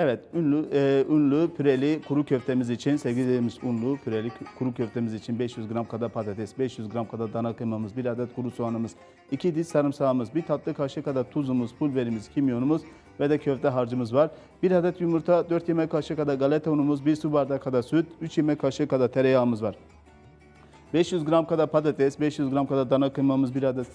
Evet, ünlü e, ünlü püreli kuru köftemiz için sevgili unlu püreli kuru köftemiz için 500 gram kadar patates, 500 gram kadar dana kıymamız, bir adet kuru soğanımız, 2 diş sarımsağımız, bir tatlı kaşığı kadar tuzumuz, pul biberimiz, kimyonumuz ve de köfte harcımız var. Bir adet yumurta, 4 yemek kaşığı kadar galeta unumuz, 1 su bardağı kadar süt, 3 yemek kaşığı kadar tereyağımız var. 500 gram kadar patates, 500 gram kadar dana kıymamız, bir adet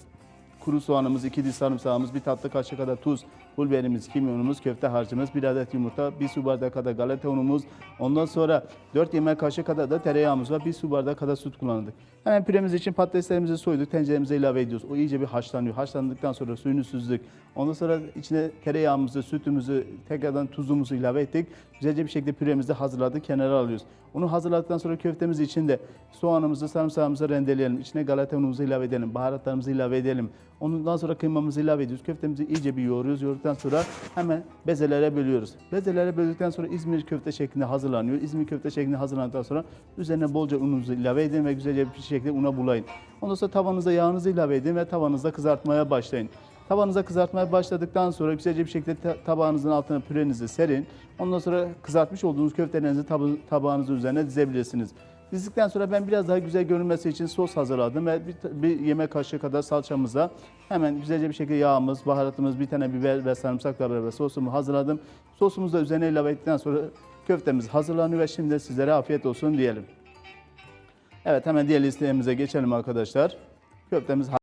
kuru soğanımız, iki diş sarımsağımız, bir tatlı kaşığı kadar tuz, pul biberimiz, kimyonumuz, köfte harcımız, bir adet yumurta, bir su bardağı kadar galeta unumuz, ondan sonra 4 yemek kaşığı kadar da tereyağımız var, bir su bardağı kadar süt kullandık. Hemen püremiz için patateslerimizi soyduk, tenceremize ilave ediyoruz. O iyice bir haşlanıyor. Haşlandıktan sonra suyunu süzdük. Ondan sonra içine tereyağımızı, sütümüzü, tekrardan tuzumuzu ilave ettik. Güzelce bir şekilde püremizi hazırladık, kenara alıyoruz. Onu hazırladıktan sonra köftemiz için de soğanımızı, sarımsağımızı rendeleyelim. İçine galeta unumuzu ilave edelim, baharatlarımızı ilave edelim. Ondan sonra kıymamızı ilave ediyoruz. Köftemizi iyice bir yoğuruyoruz. Yoğurduktan sonra hemen bezelere bölüyoruz. Bezelere böldükten sonra İzmir köfte şeklinde hazırlanıyor. İzmir köfte şeklinde hazırlandıktan sonra üzerine bolca ununuzu ilave edin ve güzelce bir şekilde una bulayın. Ondan sonra tavanıza yağınızı ilave edin ve tavanızda kızartmaya başlayın. Tavanıza kızartmaya başladıktan sonra güzelce bir şekilde ta- tabağınızın altına pürenizi serin. Ondan sonra kızartmış olduğunuz köftelerinizi tabı- tabağınızın üzerine dizebilirsiniz. Dizdikten sonra ben biraz daha güzel görünmesi için sos hazırladım ve bir, bir yemek kaşığı kadar salçamıza hemen güzelce bir şekilde yağımız, baharatımız, bir tane biber ve sarımsakla beraber sosumu hazırladım. Sosumuzu da üzerine ilave ettikten sonra köftemiz hazırlanıyor ve şimdi sizlere afiyet olsun diyelim. Evet hemen diğer listemize geçelim arkadaşlar. Köftemiz